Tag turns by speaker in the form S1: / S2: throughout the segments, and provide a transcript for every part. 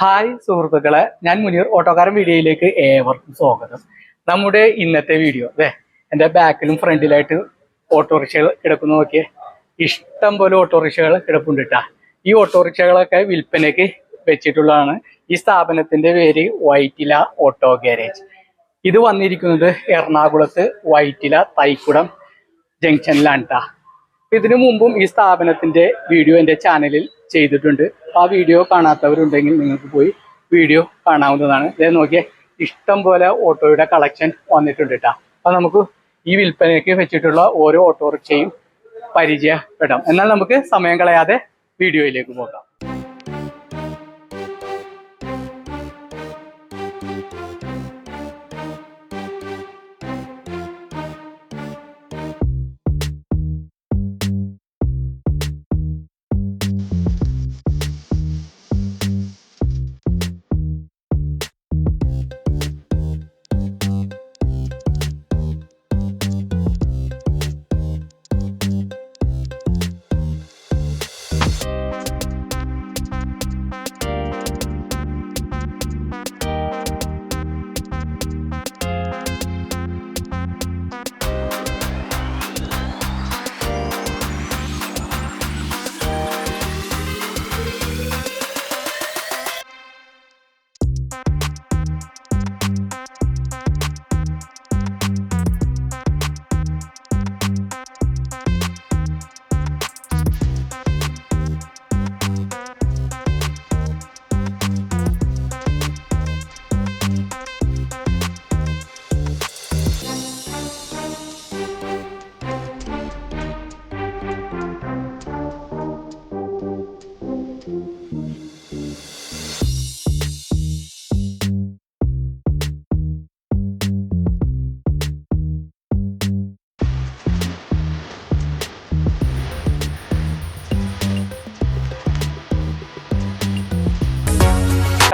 S1: Hi സുഹൃത്തുക്കളെ ഞാൻ മുനീർ ഓട്ടോക്കാരൻ വീഡിയോയിലേക്ക് ഏവർക്കും സ്വാഗതം. നമ്മുടെ ഇന്നത്തെ വീഡിയോ അതെ എന്റെ ബാക്കിലും ഫ്രണ്ടിലായിട്ട് ഓട്ടോറിക്ഷകൾ കിടക്കുന്നു നോക്കിയേ. ഇഷ്ടം പോലെ ഓട്ടോറിക്ഷകൾ കിടപ്പുണ്ട് കേട്ടാ ഈ ഓട്ടോറിക്ഷകളൊക്കെ വിൽപ്പനയ്ക്ക് വെച്ചിട്ടുള്ളതാണ്. ഈ സ്ഥാപനത്തിന്റെ പേര് വൈറ്റില ഓട്ടോ ഗാരേജ്. ഇത് വന്നിരിക്കുന്നത് എറണാകുളത്ത് വൈറ്റില തൈക്കുടം ജംഗ്ഷനിലാണ് ട്ടാ. ഇതിനു മുമ്പും ഈ സ്ഥാപനത്തിന്റെ വീഡിയോ എന്റെ ചാനലിൽ ചെയ്തിട്ടുണ്ട്. ആ വീഡിയോ കാണാത്തവരുണ്ടെങ്കിൽ നിങ്ങൾക്ക് പോയി വീഡിയോ കാണാവുന്നതാണ്. ഇതേ നോക്കിയാൽ ഇഷ്ടം പോലെ ഓട്ടോയുടെ കളക്ഷൻ വന്നിട്ടുണ്ട് കേട്ടോ അപ്പൊ നമുക്ക് ഈ വിൽപ്പനയ്ക്ക് വെച്ചിട്ടുള്ള ഓരോ ഓട്ടോറിക്ഷയും പരിചയപ്പെടാം. എന്നാൽ നമുക്ക് സമയം കളയാതെ വീഡിയോയിലേക്ക് പോകാം.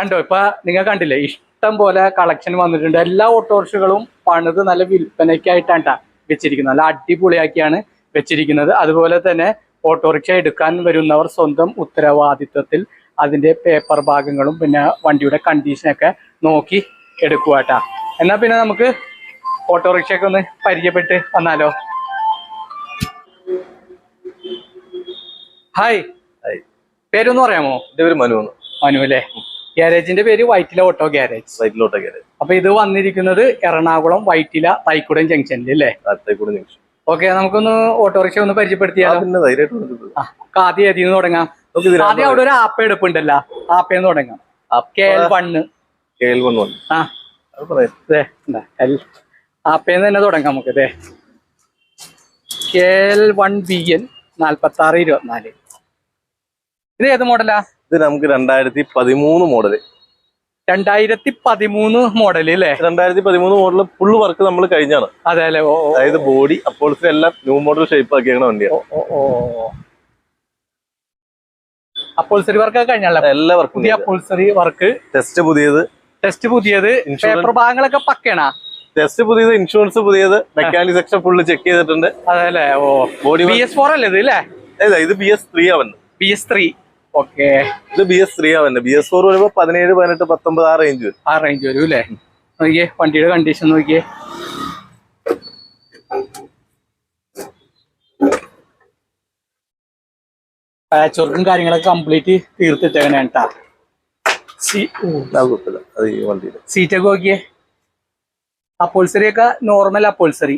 S1: കണ്ടോ? ഇപ്പൊ നിങ്ങൾ കണ്ടില്ലേ? ഇഷ്ടം പോലെ കളക്ഷൻ വന്നിട്ടുണ്ട്. എല്ലാ ഓട്ടോറിക്ഷകളും പണിത് നല്ല വിൽപ്പനയ്ക്കായിട്ടാണ് വെച്ചിരിക്കുന്നത്. നല്ല അടിപൊളിയാക്കിയാണ് വെച്ചിരിക്കുന്നത്. അതുപോലെ തന്നെ ഓട്ടോറിക്ഷ എടുക്കാൻ വരുന്നവർ സ്വന്തം ഉത്തരവാദിത്വത്തിൽ അതിന്റെ പേപ്പർ ഭാഗങ്ങളും പിന്നെ വണ്ടിയുടെ കണ്ടീഷനൊക്കെ നോക്കി എടുക്കുക കേട്ടാ എന്നാ പിന്നെ നമുക്ക് ഓട്ടോറിക്ഷയൊക്കെ ഒന്ന് പരിചയപ്പെട്ട് വന്നാലോ? ഹായ് പേരൊന്നും
S2: അറിയാമോ പേര് മനു
S1: മനു അല്ലേ? ഗ്യാരേജിന്റെ പേര് Vyttila auto garage
S2: Vyttila auto garage
S1: അപ്പൊ ഇത് വന്നിരിക്കുന്നത് എറണാകുളം വൈറ്റില തൈക്കുടം ജംഗ്ഷനിൽ അല്ലേ?
S2: തൈക്കുടം ജംഗ്ഷൻ
S1: ഓക്കെ നമുക്കൊന്ന് ഓട്ടോറിക്ഷ ഒന്ന് പരിചയപ്പെടുത്തിയാലോ? ആദ്യം ഏതിൽ നിന്ന് തുടങ്ങാം? ആദ്യം അവിടെ ഒരു ആപ്പ് എടുപ്പുണ്ടല്ലോ. ആപ്പേന്ന് തുടങ്ങാം. K L one
S2: K L വന്നു
S1: ആ. ആപ്പേന്ന് തന്നെ തുടങ്ങാം നമുക്ക് അതെ K L one B N നാൽപ്പത്തി ആറ് ഇരുപത്തിനാല്. ഇത് ഏത് മോഡലാ
S2: ഇത് നമുക്ക് രണ്ടായിരത്തി പതിമൂന്ന് മോഡൽ.
S1: രണ്ടായിരത്തി പതിമൂന്ന് മോഡൽ അല്ലേ?
S2: രണ്ടായിരത്തി പതിമൂന്ന് മോഡൽ ഫുള്ള് വർക്ക് നമ്മൾ കഴിഞ്ഞാണ്.
S1: അതെ അല്ലെ?
S2: അതായത് ബോഡി അപ്പോൾ എല്ലാം ന്യൂ മോഡൽ ഷേപ്പ് ആക്കിയാണ് വണ്ടിയാണ്
S1: അപ്പോൾസറി വർക്ക് ഒക്കെ കഴിഞ്ഞാലോ
S2: എല്ലാ വർക്കും
S1: പുതിയ അപ്പോൾസറി വർക്ക്
S2: ടെസ്റ്റ് പുതിയത്.
S1: ടെസ്റ്റ് പുതിയത്.
S2: ഇൻഷുറൻസ്
S1: പേപ്പർ ഭാഗങ്ങളൊക്കെ പക്കണാ
S2: ടെസ്റ്റ് പുതിയത് ഇൻഷുറൻസ് പുതിയത്. മെക്കാനിക് സെക്ഷൻ ഫുള്ള് ചെക്ക് ചെയ്തിട്ടുണ്ട്.
S1: അതെ അല്ലേ? ഓ.
S2: ബോഡി
S1: ബി എസ് ഫോർ അല്ലേ ഇത് അല്ലേ
S2: ഇത് ബി എസ് ത്രീ ആവുന്നത്
S1: ബി എസ് ത്രീ ഓക്കെ.
S2: ഇത് ബി എസ് ത്രീ ആവുന്നത് ബി എസ് ഫോർ വരുമ്പോ പതിനേഴ് പതിനെട്ട് പത്തൊമ്പത് ആ റേഞ്ച് വരും.
S1: ആ റേഞ്ച് വരും അല്ലേ? നോക്കിയേ വണ്ടിയുടെ കണ്ടീഷൻ നോക്കിയേ. പാച്ച് വർക്കും കാര്യങ്ങളൊക്കെ കംപ്ലീറ്റ് തീർത്തിട്ടേക്കണേ കേട്ടാ. സീറ്റൊക്കെ നോക്കിയേ. അപ്പോൾസറി ഒക്കെ നോർമൽ അപ്പോൾസറി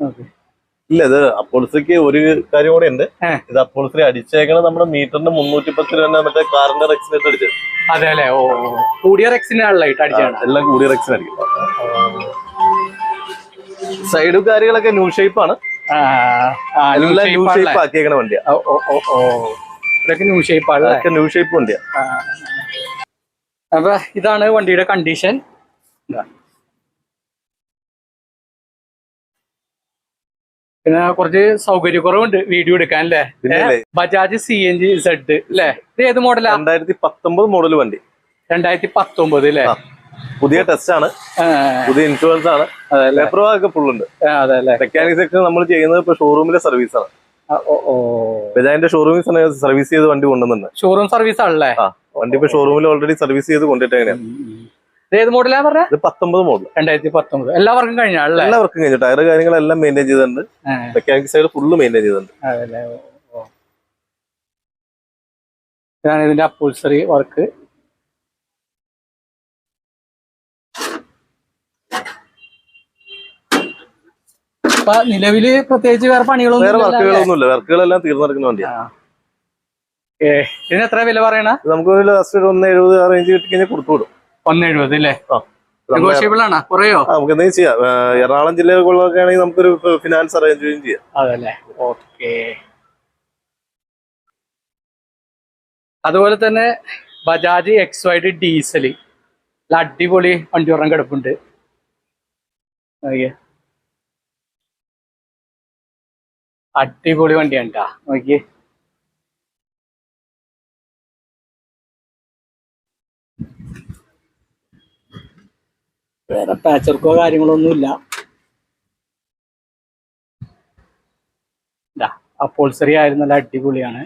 S1: ഓക്കെ
S2: ഇല്ല ഇത് അപ്പോൾസിക്ക് ഒരു കാര്യം കൂടെ ഉണ്ട്. ഇത് അപ്പോൾസറി അടിച്ചേക്കണ നമ്മുടെ മീറ്ററിന് മുന്നൂറ്റി പത്ത് രൂപ മറ്റേ കാറിന്റെ റെക്സിനായിട്ട് അടിച്ചത്.
S1: അതെ അല്ലേ? ഓ. കൂടിയ റെക്സിനാണല്ലോ അടിച്ചാണ്
S2: എല്ലാം കൂടിയ റെക്സിന് അടിക്കും സൈഡും കാര്യങ്ങളൊക്കെ ന്യൂ ഷേപ്പ് ആണ്. എല്ലാം ന്യൂ ഷേപ്പ് ആക്കിയേക്കണ വണ്ടിയാ.
S1: ഇതൊക്കെ ന്യൂ ഷേപ്പ് ആണ്
S2: അതൊക്കെ ന്യൂ ഷേപ്പ് വണ്ടിയാ.
S1: അപ്പൊ ഇതാണ് വണ്ടിയുടെ കണ്ടീഷൻ. പിന്നെ കുറച്ച് സൗകര്യക്കുറവുണ്ട് വീഡിയോ എടുക്കാൻ അല്ലേ? Bajaj C N G Z അല്ലേ? ഇത് ഏത് മോഡലാ?
S2: രണ്ടായിരത്തി പത്തൊമ്പത് മോഡൽ വണ്ടി.
S1: രണ്ടായിരത്തി പത്തൊമ്പത് അല്ലേ
S2: പുതിയ ടെസ്റ്റ് ആണ്. പുതിയ ഇൻഷുറൻസ് ആണ്. ഒക്കെ ഫുൾ ഉണ്ട്.
S1: ആ, അതല്ലേ?
S2: മെക്കാനിക് സെക്ഷൻ നമ്മൾ ചെയ്യുന്നത് ഇപ്പൊ ഷോറൂമിലെ സർവീസ് ആണ്. ബജാജിന്റെ ഷോറൂമിൽ സർവീസ് ചെയ്ത് വണ്ടി കൊണ്ടുവന്നുണ്ട്
S1: ഷോറൂം സർവീസ് ആണല്ലേ?
S2: വണ്ടി ഇപ്പൊ ഷോറൂമിൽ ഓൾറെഡി സർവീസ് ചെയ്ത് കൊണ്ടിട്ട് എങ്ങനെയാണ്
S1: ഇത് ഏത് മോഡലാ പറഞ്ഞത്
S2: ഇത് പത്തൊമ്പത് മോഡൽ
S1: രണ്ടായിരത്തി പത്തൊമ്പത് എല്ലാവർക്കും എല്ലാ
S2: എല്ലാവർക്കും കഴിഞ്ഞു ടയർ കാര്യങ്ങളെല്ലാം മെയിന്റെയിൻ ചെയ്തിട്ടുണ്ട്. മെക്കാനിക് സൈഡ് ഫുള്ള് മെയിന്റെയിൻ ചെയ്തിട്ടുണ്ട്.
S1: ഇതാണ് ഇതിന്റെ അപ്പുൾസറി വർക്ക് ഇപ്പൊ നിലവിൽ പ്രത്യേകിച്ച് വേറെ പണികളൊന്നും
S2: വേറെ വർക്കുകളൊന്നുമില്ല. വർക്കുകളെല്ലാം നടക്കുന്ന വണ്ടിയാണ്
S1: ഇതിന് എത്ര വില പറയണ?
S2: നമുക്ക് ലാസ്റ്റ് ഒന്ന് എഴുപത് ആ റേഞ്ച് കിട്ടി കഴിഞ്ഞാൽ കൊടുത്തു വിടും.
S1: ഒന്ന് എഴുപത് അല്ലേ നെഗോഷ്യബിൾ ആണോ? കുറയോ?
S2: നമുക്ക് എന്തെങ്കിലും ചെയ്യാം. എറണാകുളം ജില്ലകളിലൊക്കെ ആണെങ്കിൽ നമുക്കൊരു ഫിനാൻസ് അറേഞ്ച് ചെയ്യാം
S1: അതല്ലേ? ഓക്കെ. അതുപോലെ തന്നെ ബജാജ് എക്സ് വൈഡ് ഡീസൽ അടിപൊളി വണ്ടി ഉറങ്ങ കിടപ്പുണ്ട്. നോക്കിയേ. അടിപൊളി വണ്ടിയാണ് കേട്ടാ നോക്കിയേ. വേറെ പാച്ചർക്കോ കാര്യങ്ങളോ ഒന്നുമില്ല അപ്പോൾസറി ആയിരുന്നു നല്ല അടിപൊളിയാണ്.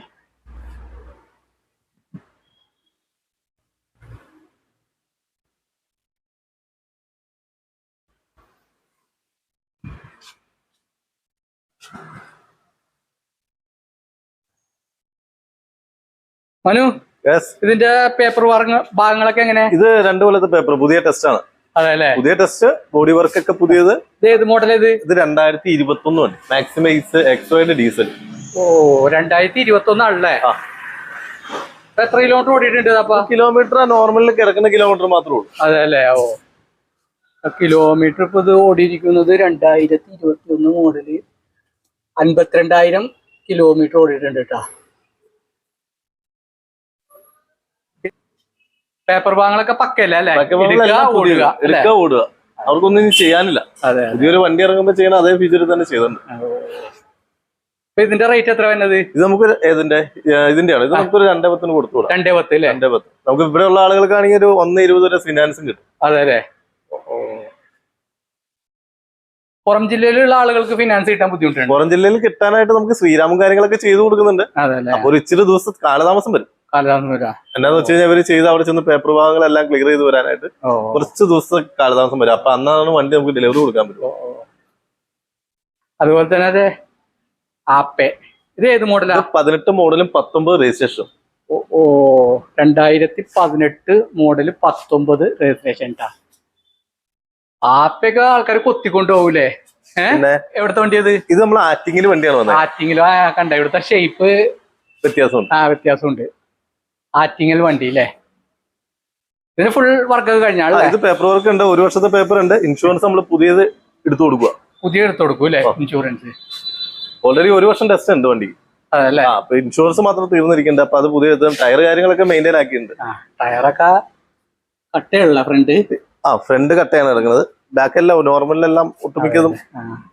S1: മനു ഇതിന്റെ പേപ്പർ ഭാഗങ്ങളൊക്കെ എങ്ങനെ
S2: ഇത് രണ്ടു കൊല്ലത്തെ പേപ്പർ പുതിയ ടെസ്റ്റ് ആണ്. പുതിയ ടെസ്റ്റ് ബോഡി വർക്ക് ഒക്കെ പുതിയത്
S1: ഏത് മോഡൽ ഇത്
S2: ഇത് രണ്ടായിരത്തി ഇരുപത്തി ഒന്ന് വണ്ടി മാക്സിമൈസ് എക്സോ ഡീസൽ
S1: ഓ രണ്ടായിരത്തി ഇരുപത്തി ഒന്നാണല്ലേ
S2: ആണല്ലേ
S1: എത്ര കിലോമീറ്റർ ഓടിയിട്ടുണ്ട് അപ്പൊ?
S2: കിലോമീറ്റർ നോർമലിൽ കിടക്കുന്ന കിലോമീറ്റർ മാത്രമേ ഉള്ളൂ.
S1: അതെ അല്ലേ ഓ കിലോമീറ്റർ ഇപ്പൊ ഇത് ഓടിയിരിക്കുന്നത് രണ്ടായിരത്തി ഇരുപത്തി ഒന്ന് മോഡൽ അൻപത്തിരണ്ടായിരം കിലോമീറ്റർ ഓടിയിട്ടുണ്ട് കേട്ടാ പേപ്പർ ഭാഗങ്ങളൊക്കെ പക്കല്ലേ അല്ലേ? എടുക്കുക, ഓടുക
S2: അവർക്കൊന്നും ഇനി ചെയ്യാനില്ല. പുതിയൊരു വണ്ടി ഇറങ്ങുമ്പോൾ ചെയ്യണ അതേ ഫീച്ചർ തന്നെ ചെയ്തിട്ടുണ്ട്
S1: ഇതിന്റെ റേറ്റ് എത്ര വരുന്നത്
S2: ഇത് നമുക്ക് ഏതിന്റെ? ഇതിന്റെയാണ്? ഇത് നമുക്കൊരു രണ്ടേ പത്തിന് കൊടുത്തു
S1: രണ്ടേ പത്ത് അല്ലേ?
S2: രണ്ടേ പത്ത്. നമുക്ക് ഇവിടെ ഉള്ള ആളുകൾക്കാണെങ്കിൽ ഒരു ഒന്ന് ഇരുപത് വരെ ഫിനാൻസും കിട്ടും.
S1: അതെ അല്ലേ പുറം ജില്ലയിലുള്ള ആളുകൾക്ക് ഫിനാൻസ് കിട്ടാൻ ബുദ്ധിമുട്ടുണ്ട്.
S2: പുറം ജില്ലയിൽ കിട്ടാനായിട്ട് നമുക്ക് ശ്രീരാമും കാര്യങ്ങളൊക്കെ ചെയ്തു കൊടുക്കുന്നുണ്ട്. അപ്പൊ ഒരു ഇച്ചിരി ദിവസം കാലതാമസം വരും. എന്താന്ന് വെച്ച് കഴിഞ്ഞാൽ ഇവർ ചെയ്ത് അവിടെ ചെന്ന് പേപ്പർ ഭാഗങ്ങളെല്ലാം ക്ലിയർ ചെയ്ത് വരാനായിട്ട് കുറച്ച് ദിവസം കാലതാമസം വരും. അപ്പൊ അന്നാണ് വണ്ടി നമുക്ക് ഡെലിവറി കൊടുക്കാൻ പറ്റും
S1: അതുപോലെ തന്നെ അതെ ആപ്പേ. ഇത് ഏത്
S2: മോഡലാണ് പതിനെട്ട് മോഡലും പത്തൊമ്പത് രജിസ്ട്രേഷൻ
S1: ഓ, രണ്ടായിരത്തി പതിനെട്ട് മോഡൽ പത്തൊമ്പത് രജിസ്ട്രേഷൻ ട്ടാ. ആപ്പൊക്കെ ആൾക്കാർ കൊത്തിക്കൊണ്ട് പോകൂലേ എവിടുത്തെ വണ്ടിയത്
S2: ഇത് നമ്മൾ ആറ്റിങ്ങിൽ വണ്ടിയാണ്
S1: ആറ്റിങ്ങിലോ. കണ്ട? ഇവിടുത്തെ ഷേപ്പ്
S2: വ്യത്യാസമുണ്ട്.
S1: ആ വ്യത്യാസമുണ്ട്. ആറ്റിങ്ങൽ വണ്ടി അല്ലേ ഇതിന് ഫുൾ വർക്ക് ഒക്കെ കഴിഞ്ഞാൽ
S2: ഇത് പേപ്പർ വർക്ക് ഉണ്ട്. ഒരു വർഷത്തെ പേപ്പർ ഉണ്ട്. ഇൻഷുറൻസ് നമ്മൾ പുതിയത് എടുത്തു കൊടുക്കുക
S1: പുതിയ എടുത്തു കൊടുക്കും അല്ലേ? ഇൻഷുറൻസ്
S2: ഓൾറെഡി ഒരു വർഷം ടെസ്റ്റ് ഉണ്ട് വണ്ടി.
S1: അതല്ലേ?
S2: ആ അപ്പൊ ഇൻഷുറൻസ് മാത്രം തീർന്നിരിക്കുന്നുണ്ട്. അപ്പൊ അത് പുതിയ ടയർ കാര്യങ്ങളൊക്കെ മെയിന്റെയിൻ ആക്കിയിട്ടുണ്ട്.
S1: ടയറൊക്കെ കട്ടയുള്ള ഫ്രണ്ട്
S2: ആ ഫ്രണ്ട് കട്ടയാണ് കിടക്കുന്നത്. ബാക്കെല്ലാം നോർമലിലെല്ലാം ഒട്ടുമിക്കതും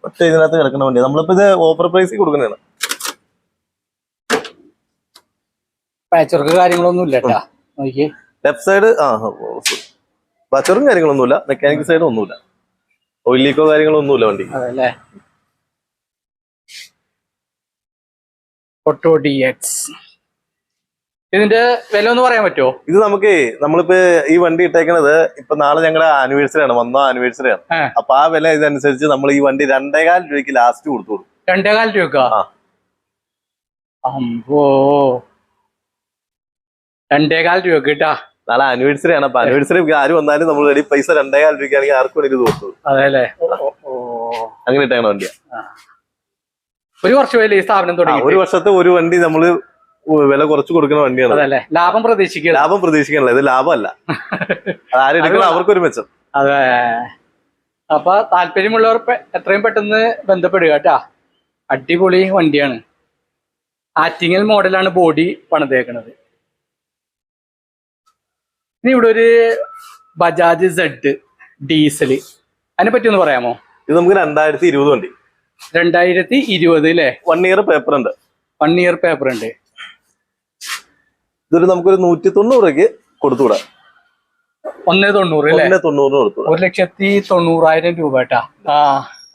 S2: ഒറ്റ ഇതിനകത്ത് കിടക്കുന്ന വണ്ടി നമ്മളിപ്പോ ഇത് ഓഫർ പ്രൈസിൽ കൊടുക്കുന്നതാണ്.
S1: പാച്ച് വർക്ക് കാര്യങ്ങളൊന്നും ഇല്ല കേട്ടാ നോക്കിയേ
S2: ലെഫ്റ്റ് സൈഡ് ആ ബച്ചറും കാര്യങ്ങളൊന്നുമില്ല. മെക്കാനിക്കൽ സൈഡ് ഒന്നുമില്ല. ഓയിൽ ലീക്കോ കാര്യങ്ങളൊന്നുമില്ല വണ്ടി.
S1: അതല്ലേ? ഡി എക്സ് ഇതിന്റെ വില ഒന്ന് പറയാൻ പറ്റുമോ
S2: ഇത് നമുക്ക് നമ്മളിപ്പോ ഈ വണ്ടി ഇട്ടേക്കണത് ഇപ്പൊ നാളെ ഞങ്ങളുടെ ആനിവേഴ്സറി ആണ്. വന്ന ആനിവേഴ്സറി ആണ്. അപ്പൊ ആ വില ഇതനുസരിച്ച് നമ്മൾ ഈ വണ്ടി രണ്ടേകാൽ രൂപയ്ക്ക് ലാസ്റ്റ് കൊടുത്തു കൊടുക്കും.
S1: രണ്ടേകാൽ രൂപ. അമ്പോ. രണ്ടേകാൽ രൂപ കിട്ടാ
S2: നാളെ ആനിവേഴ്സറി ആണ്. അപ്പൊ ആനിവേഴ്സറി ആര് വന്നാലും നമ്മൾ റെഡി പൈസ രണ്ടേകാൽ രൂപയ്ക്കാണെങ്കിൽ ആർക്കും വേണ്ടി തോന്നുന്നു.
S1: അതെല്ലേ
S2: അങ്ങനെ ഇട്ടാണ് വണ്ടിയാ.
S1: ഒരു വർഷമല്ലേ ഈ സ്ഥാപനം തുടങ്ങി
S2: ഒരു വർഷത്തെ ഒരു വണ്ടി നമ്മൾ വില കുറച്ച് കൊടുക്കുന്ന വണ്ടിയാണ്
S1: അതല്ലേ ലാഭം പ്രതീക്ഷിക്കുക.
S2: ലാഭം പ്രതീക്ഷിക്കണല്ലോ ഇത് ലാഭമല്ല. അത് ആരെടുക്കണം അവർക്കൊരു മെച്ചം.
S1: അതെ. അപ്പൊ താല്പര്യമുള്ളവർ എത്രയും പെട്ടെന്ന് ബന്ധപ്പെടുക കേട്ടാ അടിപൊളി വണ്ടിയാണ്. ആറ്റിങ്ങൽ മോഡലാണ് ബോഡി പണിതേക്കണത്. ഇനി ഇവിടെ ഒരു ബജാജ് സെഡ് ഡീസൽ അതിനെ പറ്റി ഒന്ന് പറയാമോ?
S2: ഇത് നമുക്ക് രണ്ടായിരത്തി ഇരുപത് വണ്ടി.
S1: രണ്ടായിരത്തി ഇരുപത് അല്ലേ
S2: വൺ ഇയർ പേപ്പർ ഉണ്ട്.
S1: വൺ ഇയർ പേപ്പർ ഉണ്ട്.
S2: ഇതൊരു നമുക്കൊരു നൂറ്റി തൊണ്ണൂറ് രൂപയ്ക്ക് കൊടുത്തുവിടാം.
S1: ഒന്നേ തൊണ്ണൂറ് അല്ലേ
S2: ഒന്നേ തൊണ്ണൂറിന് കൊടുത്തുവിടാം.
S1: ഒരു ലക്ഷത്തി തൊണ്ണൂറായിരം രൂപ കേട്ടാ. ആ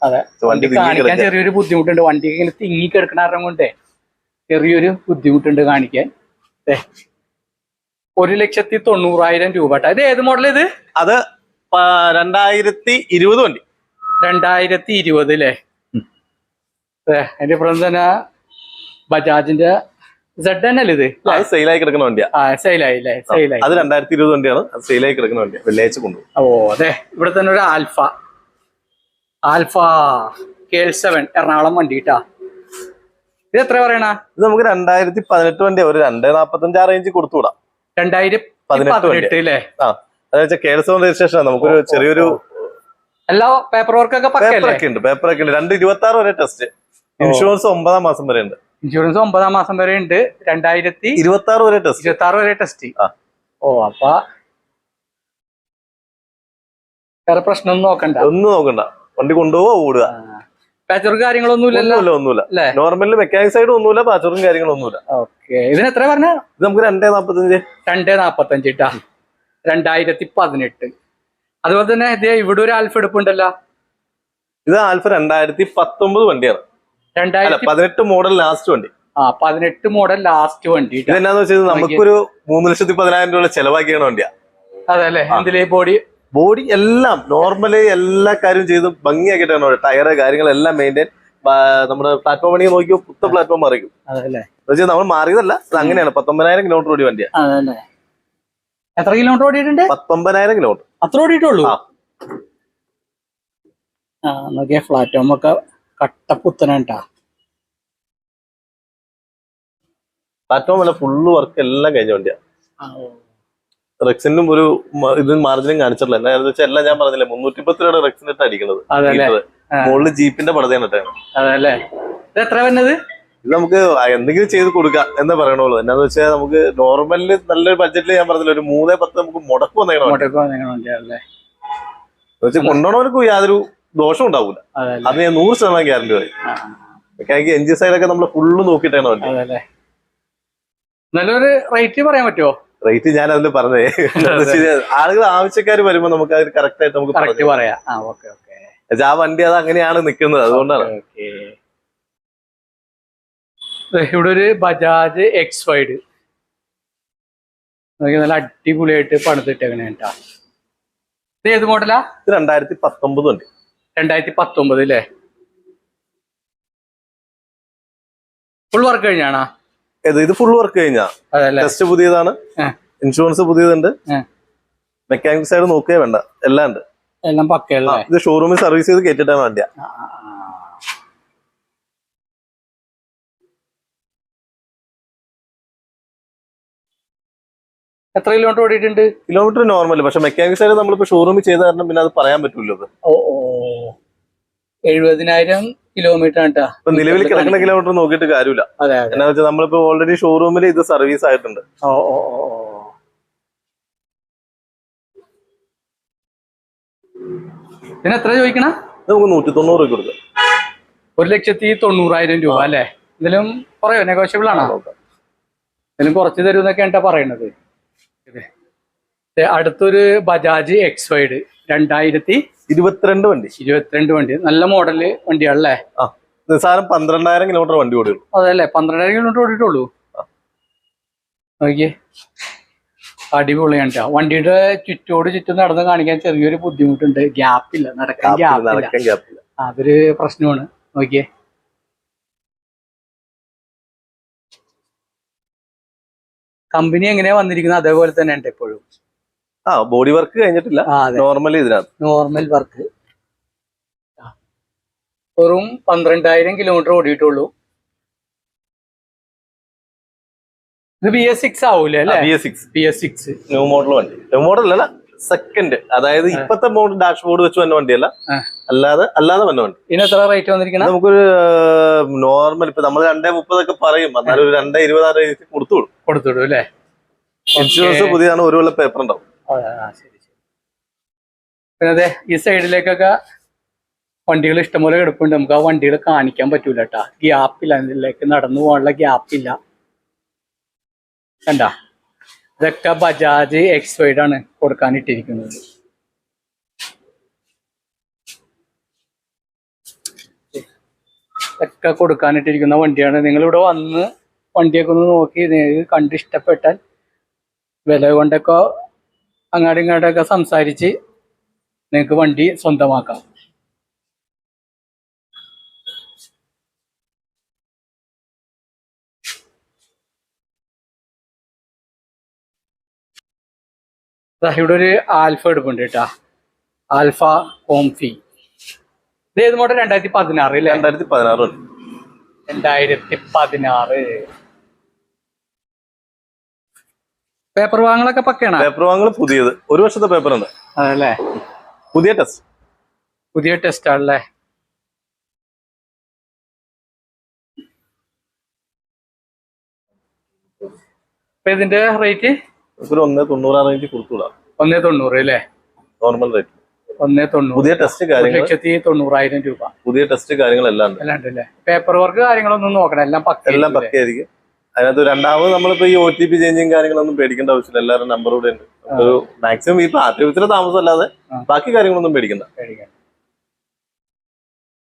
S1: അതെ.
S2: വണ്ടി
S1: കാണിക്കാൻ ചെറിയൊരു ബുദ്ധിമുട്ടുണ്ട്. വണ്ടി ഇങ്ങനെ തിങ്ങി കിടക്കണ കാരണം കൊണ്ടേ ചെറിയൊരു ബുദ്ധിമുട്ടുണ്ട് കാണിക്കാൻ. ഒരു ലക്ഷത്തി തൊണ്ണൂറായിരം രൂപ. ഇത് ഏത് മോഡൽ ഇത്?
S2: അത് രണ്ടായിരത്തി ഇരുപത് വണ്ടി.
S1: രണ്ടായിരത്തി ഇരുപത് അല്ലേ അതിന്റെ ഇപ്പുറം തന്നെ ബജാജിന്റെ സെഡ് തന്നെ അല്ലേ ഇത്
S2: അത് സെയിലായി കിടക്കുന്ന വണ്ടിയാ.
S1: ആ സെയിലായി
S2: അത് രണ്ടായിരത്തി ഇരുപത് വണ്ടിയാണ്. സെയിലായി കിടക്കുന്ന വണ്ടിയാണ് വെള്ളിയാഴ്ച കൊണ്ടുപോകും.
S1: ഓ അതെ. ഇവിടെ തന്നെ ഒരു alpha. Alpha K seven Ernakulam വണ്ടി കിട്ടാ ഇത് എത്ര പറയണ?
S2: ഇത് നമുക്ക് രണ്ടായിരത്തി പതിനെട്ട് വണ്ടിയാ. ഒരു രണ്ട് നാപ്പത്തഞ്ച് ആ റേഞ്ച് കൊടുത്തുവിടാം. പതിനെട്ട്
S1: പതിനെട്ട് അല്ലേ
S2: രജിസ്ട്രേഷൻ നമുക്കൊരു ചെറിയൊരു
S1: എല്ലാ പേപ്പർ വർക്ക്
S2: ഒക്കെ ഉണ്ട് ഉണ്ട്. രണ്ട് ഇരുപത്തി ആറ് വരെ ടെസ്റ്റ്. ഇൻഷുറൻസ് ഒമ്പതാം മാസം വരെ ഉണ്ട്.
S1: ഇൻഷുറൻസ് ഒമ്പതാം മാസം വരെ ഉണ്ട്. രണ്ടായിരത്തി
S2: ഇരുപത്തി ആറ് വരെ ടെസ്റ്റ്.
S1: ഇരുപത്തി ആറ് വരെ ടെസ്റ്റ്. ഓ അപ്പ വേറെ പ്രശ്നമൊന്നും നോക്കണ്ട.
S2: ഒന്നും നോക്കണ്ട. വണ്ടി കൊണ്ടുപോവാ ഓടുക.
S1: പാച്ചർ കാര്യങ്ങളൊന്നും ഇല്ലല്ലോ
S2: ഒന്നുമില്ല ഒന്നുമില്ല.
S1: അല്ലേ?
S2: നോർമലിൽ മെക്കാനിക് സൈഡ് ഒന്നുമില്ല പാച്ചറും കാര്യങ്ങളും ഒന്നുമില്ല
S1: ഓക്കെ ഇതിന് എത്ര പറഞ്ഞ?
S2: ഇത് നമുക്ക് രണ്ടേ നാപ്പത്തഞ്ച്.
S1: രണ്ടേ നാപ്പത്തഞ്ച് ഇട്ടാ രണ്ടായിരത്തി പതിനെട്ട് അതുപോലെ തന്നെ ഇതേ ഇവിടെ ഒരു ആൽഫ എടുപ്പുണ്ടല്ലോ.
S2: ഇത് ആൽഫ രണ്ടായിരത്തി പത്തൊമ്പത് വണ്ടിയാണ്. അല്ല
S1: രണ്ടായിരത്തി
S2: പതിനെട്ട് മോഡൽ ലാസ്റ്റ് വണ്ടി.
S1: ആ പതിനെട്ട് മോഡൽ ലാസ്റ്റ് വണ്ടി.
S2: ഇതെന്നാന്ന് വെച്ചാൽ നമുക്കൊരു മൂന്ന് ലക്ഷത്തി പതിനായിരം രൂപ ചെലവാക്കിയാണ് വണ്ടിയാ.
S1: അതല്ലേ എന്തിലേ ബോഡി
S2: ബോഡി എല്ലാം നോർമലി എല്ലാ കാര്യവും ചെയ്ത് ഭംഗിയാക്കിയിട്ടാണ് ടയർ ടയറ് കാര്യങ്ങളെല്ലാം മെയിന്റെയിൻ നമ്മുടെ പ്ലാറ്റ്ഫോം വണ്ടി നോക്കിയോ പുത്ത പ്ലാറ്റ്ഫോം മറിക്കും നമ്മൾ മാറിയതല്ല അത് അങ്ങനെയാണ്. പത്തൊമ്പതിനായിരം കിലോമീറ്റർ ഓടി വണ്ടിയാ.
S1: എത്ര കിലോമീറ്റർ ഓടിയിട്ടുണ്ട്?
S2: പത്തൊമ്പതിനായിരം കിലോമീറ്റർ
S1: അത്ര ഓടിയിട്ടുള്ളൂ?
S2: ആ.
S1: നോക്കിയ പ്ലാറ്റ്ഫോം ഒക്കെ കട്ടപ്പുത്തനാട്ടാ
S2: പ്ലാറ്റ്ഫോം അല്ല ഫുള്ള് വർക്ക് എല്ലാം കഴിഞ്ഞ വണ്ടിയാ. റെക്സിനും ഒരു ഇത് മാർജിനും കാണിച്ചിട്ടില്ല. എന്താണെന്ന് വെച്ചാൽ എല്ലാം ഞാൻ പറഞ്ഞില്ലേ മുന്നൂറ്റി പത്ത് രൂപയുടെ റെക്സിനിട്ട് അടിക്കുന്നത്
S1: അതല്ലേ
S2: മുകളിൽ ജീപ്പിന്റെ പടതയാണ്
S1: അതല്ലേ ഇത് എത്ര വരുന്നത്
S2: ഇത് നമുക്ക് എന്തെങ്കിലും ചെയ്ത് കൊടുക്കാം എന്ന് പറയണുള്ളൂ. എന്നാന്ന് വെച്ചാൽ നമുക്ക് നോർമലിൽ നല്ലൊരു ബഡ്ജറ്റിൽ ഞാൻ പറഞ്ഞില്ല ഒരു മൂന്നേ പത്ത് നമുക്ക് മുടക്ക് വന്നേക്കണം കൊണ്ടുപോകണവർക്ക് യാതൊരു ദോഷം
S1: ഉണ്ടാവൂല.
S2: അത് ഞാൻ നൂറ് ശതമാനം ഗ്യാരണ്ടി പറയും. മെക്കാനിക്ക് എൻജിൻ സൈഡൊക്കെ നമ്മൾ ഫുള്ള് നോക്കിയിട്ടാണ്
S1: നല്ലൊരു റേറ്റ് പറയാൻ പറ്റുമോ
S2: റേറ്റ് ഞാൻ അതിൽ പറഞ്ഞേ ആളുകൾ ആവശ്യക്കാർ വരുമ്പോ നമുക്ക് അത് കറക്റ്റ് ആയിട്ട് നമുക്ക് പറഞ്ഞു
S1: പറയാം. ആ
S2: വണ്ടി അത് അങ്ങനെയാണ് നിൽക്കുന്നത് അതുകൊണ്ടാണ്.
S1: ഇവിടെ ഒരു ബജാജ് എക്സ് വൈഡ് നല്ല അടിപൊളിയായിട്ട് പണിതിട്ടേക്കണേ കേട്ടാ. ഇത് ഏത് മോഡലാ?
S2: രണ്ടായിരത്തി പത്തൊമ്പത് ഉണ്ട്
S1: രണ്ടായിരത്തി പത്തൊമ്പത് അല്ലേ ഫുൾ വർക്ക് കഴിഞ്ഞാണോ?
S2: ഇത് ഇത് ഫുൾ വർക്ക് കഴിഞ്ഞാ? ടെസ്റ്റ് പുതിയതാണ്. ഇൻഷുറൻസ് പുതിയതുണ്ട്. മെക്കാനിക് സൈഡ് നോക്കിയേ വേണ്ട. എല്ലാം ഉണ്ട്.
S1: എല്ലാം പക്കയല്ലേ
S2: ഇത് ഷോറൂമിൽ സർവീസ് ചെയ്ത് കേട്ടിട്ടാണ് വണ്ടിയാ.
S1: എത്ര കിലോമീറ്റർ ഓടിയിട്ടുണ്ട്?
S2: കിലോമീറ്റർ നോർമൽ പക്ഷെ മെക്കാനിക് സൈഡ് നമ്മളിപ്പോ ഷോറൂമിൽ ചെയ്ത കാരണം പിന്നെ അത് പറയാൻ പറ്റൂല്ലോ അത്
S1: ഓ ഓ. എഴുപതിനായിരം കിലോമീറ്റർ
S2: ആണ് നിലവിൽ കിടക്കുന്ന കിലോമീറ്റർ നോക്കിയിട്ട് കാര്യമില്ല.
S1: അതെ
S2: എന്നാ വെച്ചാൽ നമ്മളിപ്പോ ഓൾറെഡി ഷോറൂമിൽ ഇത് സർവീസ് ആയിട്ടുണ്ട്.
S1: ഓ ഓ ഓ ഓ. ഇതിന് എത്ര ചോദിക്കണ?
S2: നമുക്ക് നൂറ്റി തൊണ്ണൂറ് രൂപ കൊടുക്കാം.
S1: ഒരു ലക്ഷത്തി തൊണ്ണൂറായിരം രൂപ അല്ലേ? ഇതിലും കുറയോ? നെഗോഷ്യബിൾ ആണോ. ഇതിലും കുറച്ച് തരുമെന്നൊക്കെയാണ്. ദേ അടുത്തൊരു ബജാജ് എക്സ് വൈഡ് രണ്ടായിരത്തി
S2: ഇരുപത്തിരണ്ട് വണ്ടി.
S1: ഇരുപത്തിരണ്ട് വണ്ടി. നല്ല മോഡൽ വണ്ടിയാണല്ലേ?
S2: നിസ്സാരം പന്ത്രണ്ടായിരം കിലോമീറ്റർ വണ്ടി ഓടിയുള്ളൂ.
S1: അതല്ലേ പന്ത്രണ്ടായിരം കിലോമീറ്റർ ഓടിയിട്ടുള്ളൂ? നോക്കിയേ. അടിപൊളിയാണ്. വണ്ടിയുടെ ചുറ്റോട് ചുറ്റും നടന്ന് കാണിക്കാൻ ചെറിയൊരു ബുദ്ധിമുട്ടുണ്ട്. ഗ്യാപ്പില്ല നടക്കാൻ ഗ്യാപ്പില്ല അതൊരു പ്രശ്നമാണ്. നോക്കിയേ. കമ്പനി എങ്ങനെയാ വന്നിരിക്കുന്നത്? അതേപോലെ തന്നെ ഉണ്ട് എപ്പോഴും
S2: ആ ബോഡി വർക്ക് കഴിഞ്ഞിട്ടില്ല. നോർമൽ ഇതിനകത്ത്.
S1: നോർമൽ വർക്ക് വെറും പന്ത്രണ്ടായിരം കിലോമീറ്റർ ഓടിയിട്ടുള്ളൂ. ഇത് ബി എസ് സിക്സ് ആവൂലേ
S2: B S six
S1: B S six
S2: new model വണ്ടി. ന്യൂ മോഡൽ അല്ല സെക്കൻഡ് അതായത് ഇപ്പത്തെ മോഡൽ ഡാഷ് ബോർഡ് വെച്ച് വന്ന വണ്ടിയല്ല. അല്ലാതെ അല്ലാതെ വന്ന വണ്ടി.
S1: ഇതിന് എത്ര റേറ്റ് വന്നിരിക്കണം?
S2: നമുക്കൊരു നോർമൽ ഇപ്പൊ നമ്മൾ രണ്ടേ മുപ്പതൊക്കെ പറയും. എന്നാലും ഒരു രണ്ടേ ഇരുപതാറ് കൊടുത്തു
S1: കൊടുത്തു അല്ലേ?
S2: ഇൻഷുറൻസ് പുതിയതാണ് ഒരു കൊല്ലം പേപ്പർ ഉണ്ടാവും.
S1: പിന്നെ അതെ ഈ സൈഡിലേക്കൊക്കെ വണ്ടികൾ ഇഷ്ടംപോലെ കിടപ്പുണ്ട്. നമുക്ക് ആ വണ്ടികൾ കാണിക്കാൻ പറ്റൂല കേട്ടാ ഗ്യാപ്പില്ല. അതിലേക്ക് നടന്നു പോകാനുള്ള ഗ്യാപ്പില്ല. കണ്ട? ഇതൊക്കെ ബജാജ് എക്സ് വൈഡ് ആണ് കൊടുക്കാനിട്ടിരിക്കുന്നത് ഇതൊക്കെ കൊടുക്കാനിട്ടിരിക്കുന്ന വണ്ടിയാണ്. നിങ്ങൾ ഇവിടെ വന്ന് വണ്ടിയൊക്കെ ഒന്ന് നോക്കി. കണ്ട് ഇഷ്ടപ്പെട്ടാൽ വില കൊണ്ടൊക്കെ അങ്ങാടും ഇങ്ങോട്ടൊക്കെ സംസാരിച്ച് നിങ്ങൾക്ക് വണ്ടി സ്വന്തമാക്കാം. ഇവിടെ ഒരു ആൽഫ എടുപ്പുണ്ട് കേട്ടാ. ആൽഫ കോംഫി ഇത് ഏത് മോഡൽ രണ്ടായിരത്തി പതിനാറ്
S2: രണ്ടായിരത്തി പതിനാറ്.
S1: രണ്ടായിരത്തി പതിനാറ്. പേപ്പർ വാങ്ങലൊക്കെ പക്കയാണ്?
S2: പേപ്പർ വാങ്ങൽ പുതിയത്. ഒരു വർഷത്തെ പേപ്പർ ഉണ്ട്
S1: അതല്ലേ?
S2: പുതിയ ടെസ്റ്റ്.
S1: പുതിയ ടെസ്റ്റ് ആണല്ലേ? ഇതിന്റെ റേറ്റ്?
S2: ഒരു തൊണ്ണൂറ് തൊണ്ണൂറാം റേഞ്ച് കൊടുത്തുവിടാം
S1: ഒന്നേ തൊണ്ണൂറ് അല്ലേ?
S2: Normal rate.
S1: ഒന്നേ തൊണ്ണൂറ്.
S2: പുതിയ ടെസ്റ്റ് കാര്യങ്ങൾ
S1: ലക്ഷത്തി തൊണ്ണൂറായിരം രൂപ.
S2: പുതിയ ടെസ്റ്റ് കാര്യങ്ങളെല്ലാം ഉണ്ട്.
S1: എല്ലാം ഉണ്ടല്ലേ പേപ്പർ വർക്ക് കാര്യങ്ങളൊന്നും നോക്കണം. എല്ലാം പക്ക
S2: എല്ലാം പക്കയായിരിക്കും. അതിനകത്ത് രണ്ടാമത് നമ്മളിപ്പോ ഈ ഒ ടി പി ചേഞ്ചും കാര്യങ്ങളൊന്നും പേടിക്കേണ്ട ആവശ്യമില്ല. എല്ലാവരും നമ്പർ കൂടെ ഉണ്ട്. ഒരു മാക്സിമം ഈ ആദ്യത്തിലെ താമസം അല്ലാതെ ബാക്കി കാര്യങ്ങളൊന്നും പേടിക്കണ്ട.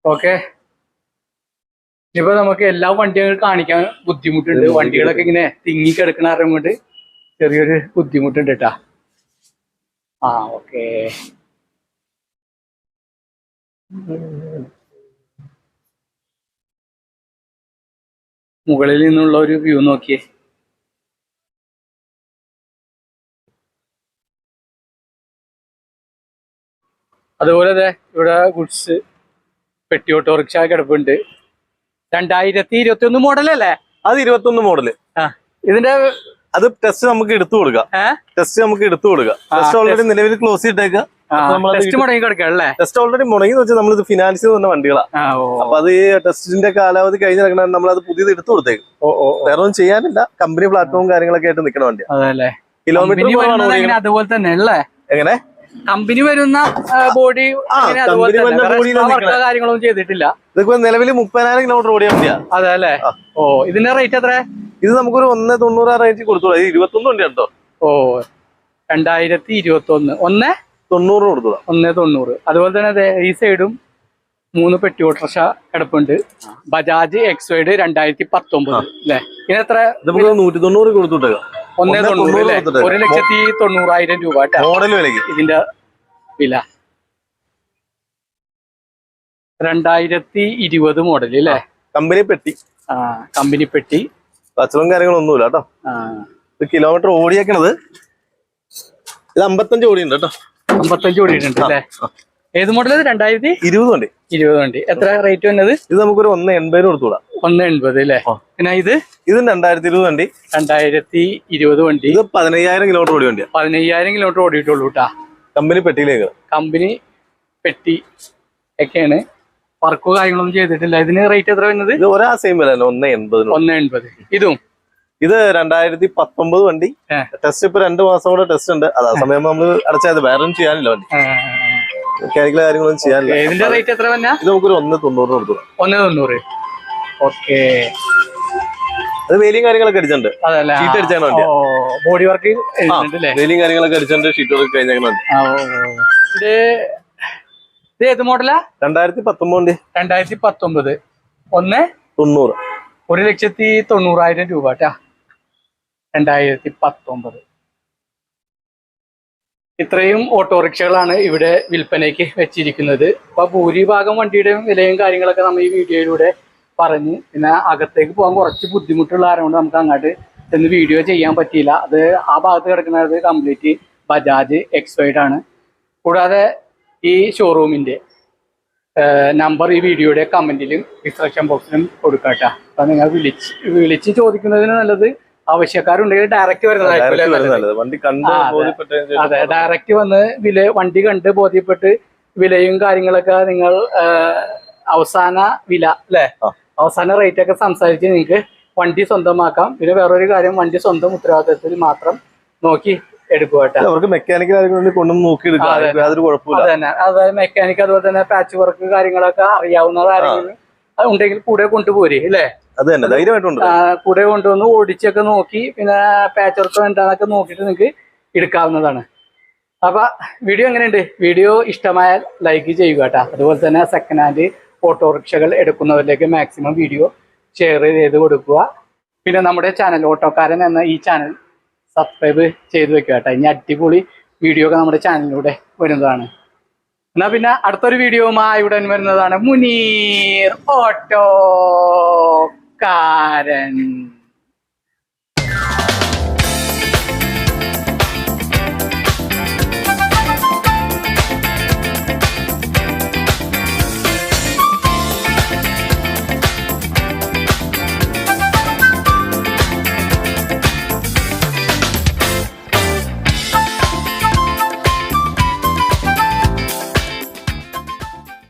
S1: ഓക്കെ ഇപ്പൊ നമുക്ക് എല്ലാ വണ്ടികളും കാണിക്കാൻ ബുദ്ധിമുട്ടുണ്ട്. വണ്ടികളൊക്കെ ഇങ്ങനെ തിങ്ങി കിടക്കണ അറിയാൻ കൊണ്ട് ചെറിയൊരു ബുദ്ധിമുട്ടുണ്ട് കേട്ടാ ആ ഓക്കെ മുകളിൽ നിന്നുള്ള ഒരു വ്യൂ നോക്കിയേ. അതുപോലെ ദേ ഇവിടെ ഗുഡ്സ് പെട്ടി ഓട്ടോറിക്ഷ കിടപ്പുണ്ട്. രണ്ടായിരത്തി ഇരുപത്തി ഒന്ന് മോഡലല്ലേ
S2: അത് ഇരുപത്തി ഒന്ന്
S1: മോഡൽ ഇതിന്റെ
S2: അത് ടെസ്റ്റ് നമുക്ക് എടുത്തു കൊടുക്കാം. ടെസ്റ്റ് നമുക്ക് എടുത്തു കൊടുക്കാം. ടെസ്റ്റ് ഓൾറെഡി നിലവിൽ ക്ലോസ് നമ്മളത്
S1: ടെസ്റ്റ് മുടങ്ങി കിടക്കല്ലേ
S2: ടെസ്റ്റ് ഓൾറെഡി മുടങ്ങി വെച്ചാൽ നമ്മളിത് ഫിനാൻസിൽ വന്ന വണ്ടികളാണ് അപ്പൊ അത് ടെസ്റ്റിന്റെ കാലാവധി കഴിഞ്ഞ് നടക്കണ നമ്മൾ അത് പുതിയത് എടുത്തു കൊടുത്തേക്കും. വേറെ ഒന്നും ചെയ്യാനില്ല. കമ്പനി പ്ലാറ്റ്ഫോം കാര്യങ്ങളൊക്കെ ആയിട്ട് നിൽക്കണ വണ്ടിയാ.
S1: അതല്ലേ
S2: കിലോമീറ്റർ
S1: അതുപോലെ തന്നെ അല്ലേ?
S2: എങ്ങനെ?
S1: കമ്പനി വരുന്ന ബോഡി കാര്യങ്ങളൊന്നും ചെയ്തിട്ടില്ല.
S2: ഇതിപ്പോ നിലവിൽ മുപ്പതിനായിരം കിലോമീറ്റർ ഓടിയാ മതിയാ
S1: അതെ അല്ലേ? ഓ ഇതിന്റെ റേറ്റ് എത്ര
S2: ഇത് നമുക്കൊരു ഒന്ന് തൊണ്ണൂറ് റേറ്റ് കൊടുത്തോളൂ. ഇത് ഇരുപത്തൊന്ന് വണ്ടി കേട്ടോ.
S1: ഓ രണ്ടായിരത്തി ഇരുപത്തി ഒന്ന് ഒന്ന്?
S2: തൊണ്ണൂറ് കൊടുത്തതാണ്
S1: ഒന്നേ തൊണ്ണൂറ്. അതുപോലെ തന്നെ ഈ സൈഡും മൂന്ന് പെട്ടി ഓട്ടർഷ കിടപ്പുണ്ട്. ബജാജ് എക്സ് വൈഡ് രണ്ടായിരത്തി പത്തൊമ്പത് അല്ലേ ഇനി എത്ര?
S2: നമുക്ക് നൂറ്റി തൊണ്ണൂറ് കൊടുത്തുട്ടേക്കാം
S1: ഒന്നേ തൊണ്ണൂറ്. ഒരു ലക്ഷത്തി തൊണ്ണൂറായിരം രൂപ
S2: മോഡൽ വിലക്ക്
S1: ഇതിന്റെ വില. രണ്ടായിരത്തി ഇരുപത് മോഡൽ അല്ലേ
S2: കമ്പനി പെട്ടി.
S1: ആ കമ്പനി പെട്ടി.
S2: കച്ചറും കാര്യങ്ങളൊന്നുമില്ല കേട്ടോ.
S1: ആ.
S2: ഇത് കിലോമീറ്റർ ഓടിയേക്കണത്. ഇത് അമ്പത്തഞ്ച് ഓടിയുണ്ട് കേട്ടോ.
S1: അമ്പത്തഞ്ച് കൂടിയിട്ടുണ്ട് അല്ലേ? ഏത് മോഡൽ രണ്ടായിരത്തി
S2: ഇരുപത് വണ്ടി.
S1: ഇരുപത് വണ്ടി. എത്ര റേറ്റ് വന്നത്?
S2: ഇത് നമുക്കൊരു ഒന്ന് എൺപതിന് കൊടുത്തുകൂടാ.
S1: ഒന്ന് എൺപത് അല്ലേ. പിന്നെ ഇത്?
S2: ഇത് രണ്ടായിരത്തി ഇരുപത് വണ്ടി.
S1: രണ്ടായിരത്തി ഇരുപത് വണ്ടി.
S2: ഇത് പതിനയ്യായിരം കിലോമീറ്റർ ഓടി വണ്ടിയാ.
S1: പതിനയ്യായിരം കിലോമീറ്റർ ഓടിയിട്ടുള്ളൂ കേട്ടാ
S2: കമ്പനി പെട്ടിയിലേക്ക്.
S1: കമ്പനി പെട്ടി ഒക്കെയാണ്. വർക്കോ കാര്യങ്ങളൊന്നും ചെയ്തിട്ടില്ല. ഇതിന് റേറ്റ് എത്ര വരുന്നത്?
S2: ഇത് ഒരാ സെയിം വില ഒന്ന് എൺപത്
S1: ഒന്ന് എൺപത്. ഇതും
S2: ഇത് രണ്ടായിരത്തി പത്തൊമ്പത് വണ്ടി ടെസ്റ്റ് ഇപ്പൊ രണ്ടു മാസം കൂടെ ടെസ്റ്റ് ഉണ്ട്. അതാ സമയം നമ്മൾ അടച്ചത് വേറെ ഒന്നും ചെയ്യാനില്ല വണ്ടി. മെക്കാനിക്കൽ കാര്യങ്ങളൊന്നും ചെയ്യാനില്ല.
S1: ഇതിന്റെ റേറ്റ് എത്ര തന്നെ
S2: ഇത് നമുക്കൊരു ഒന്ന് തൊണ്ണൂറ് കൊടുത്തു.
S1: ഒന്ന് തൊണ്ണൂറ്. ഓക്കെ.
S2: അത് വേലിയും കാര്യങ്ങളൊക്കെ അടിച്ചിട്ടുണ്ട്. ഷീറ്റ് അടിച്ചാണ് വണ്ടി
S1: ബോഡി വർക്ക്
S2: വേലിയും കാര്യങ്ങളൊക്കെ അടിച്ചിട്ടുണ്ട്. ഷീറ്റ് വർക്ക്
S1: ഓ. ഇത് ഏത് മോഡലാ?
S2: രണ്ടായിരത്തി പത്തൊമ്പത്
S1: രണ്ടായിരത്തി പത്തൊമ്പത് ഒന്ന്
S2: തൊണ്ണൂറ്.
S1: ഒരു ലക്ഷത്തി തൊണ്ണൂറായിരം രൂപ കേട്ടാ. രണ്ടായിരത്തി പത്തൊമ്പത് ഇത്രയും ഓട്ടോറിക്ഷകളാണ് ഇവിടെ വിൽപ്പനയ്ക്ക് വെച്ചിരിക്കുന്നത്. അപ്പൊ ഭൂരിഭാഗം വണ്ടിയുടെയും വിലയും കാര്യങ്ങളൊക്കെ നമ്മൾ ഈ വീഡിയോയിലൂടെ പറഞ്ഞ് പിന്നെ അകത്തേക്ക് പോകാൻ കുറച്ച് ബുദ്ധിമുട്ടുള്ള ആരോണ്ട് നമുക്ക് അങ്ങോട്ട് ചെന്ന് വീഡിയോ ചെയ്യാൻ പറ്റിയില്ല. അത് ആ ഭാഗത്ത് കിടക്കുന്നത് കംപ്ലീറ്റ് ബജാജ് എക്സ്പൈഡ് ആണ്. കൂടാതെ ഈ ഷോറൂമിന്റെ നമ്പർ ഈ വീഡിയോയുടെ കമന്റിലും ഡിസ്ക്രിപ്ഷൻ ബോക്സിലും കൊടുക്കാട്ടോ. അപ്പൊ നിങ്ങൾ വിളിച്ച് വിളിച്ച് ചോദിക്കുന്നതിന് നല്ലത് ആവശ്യക്കാരുണ്ടെങ്കിൽ ഡയറക്റ്റ് വരുന്നതായിരിക്കും
S2: വണ്ടി കണ്ട്
S1: അതെ. ഡയറക്റ്റ് വന്ന് വില വണ്ടി കണ്ട് ബോധ്യപ്പെട്ട് വിലയും കാര്യങ്ങളൊക്കെ നിങ്ങൾ അവസാന വില അല്ലെ? അവസാന റേറ്റ് ഒക്കെ സംസാരിച്ച് നിങ്ങൾക്ക് വണ്ടി സ്വന്തമാക്കാം. പിന്നെ വേറൊരു കാര്യം വണ്ടി സ്വന്തം ഉത്തരവാദിത്തത്തിൽ മാത്രം നോക്കി
S2: അവർക്ക് മെക്കാനിക്കൽ കൊണ്ടൊന്ന് നോക്കി. യാതൊരു കുഴപ്പമില്ല
S1: അതന്നെ അതായത് മെക്കാനിക് അതുപോലെ തന്നെ പാച്ച് വർക്ക് കാര്യങ്ങളൊക്കെ അറിയാവുന്നതാരെങ്കിലും അത് ഉണ്ടെങ്കിൽ കൂടെ കൊണ്ടുപോരെ അല്ലേ?
S2: അത് തന്നെ ധൈര്യമായിട്ടുണ്ട്.
S1: കൂടെ കൊണ്ടുവന്ന് ഓടിച്ചൊക്കെ നോക്കി പിന്നെ പാച്ച് വർക്ക് എന്താണൊക്കെ നോക്കിയിട്ട് നിങ്ങക്ക് എടുക്കാവുന്നതാണ്. അപ്പൊ വീഡിയോ എങ്ങനെയുണ്ട്? വീഡിയോ ഇഷ്ടമായാൽ ലൈക്ക് ചെയ്യുക കേട്ടോ. അതുപോലെ തന്നെ സെക്കൻഡ് ഹാൻഡ് ഓട്ടോറിക്ഷകൾ എടുക്കുന്നവരിലേക്ക് മാക്സിമം വീഡിയോ ഷെയർ ചെയ്ത് കൊടുക്കുക. പിന്നെ നമ്മുടെ ചാനൽ ഓട്ടോക്കാരൻ എന്ന ഈ ചാനൽ സബ്സ്ക്രൈബ് ചെയ്ത് വെക്കുക കേട്ടോ. ഇനി അടിപൊളി വീഡിയോ ഒക്കെ നമ്മുടെ ചാനലിലൂടെ വരുന്നതാണ്. എന്നാ പിന്നെ അടുത്തൊരു വീഡിയോ ഉടൻ വരുന്നതാണ് മുനീർ ഓട്ടോക്കാരൻ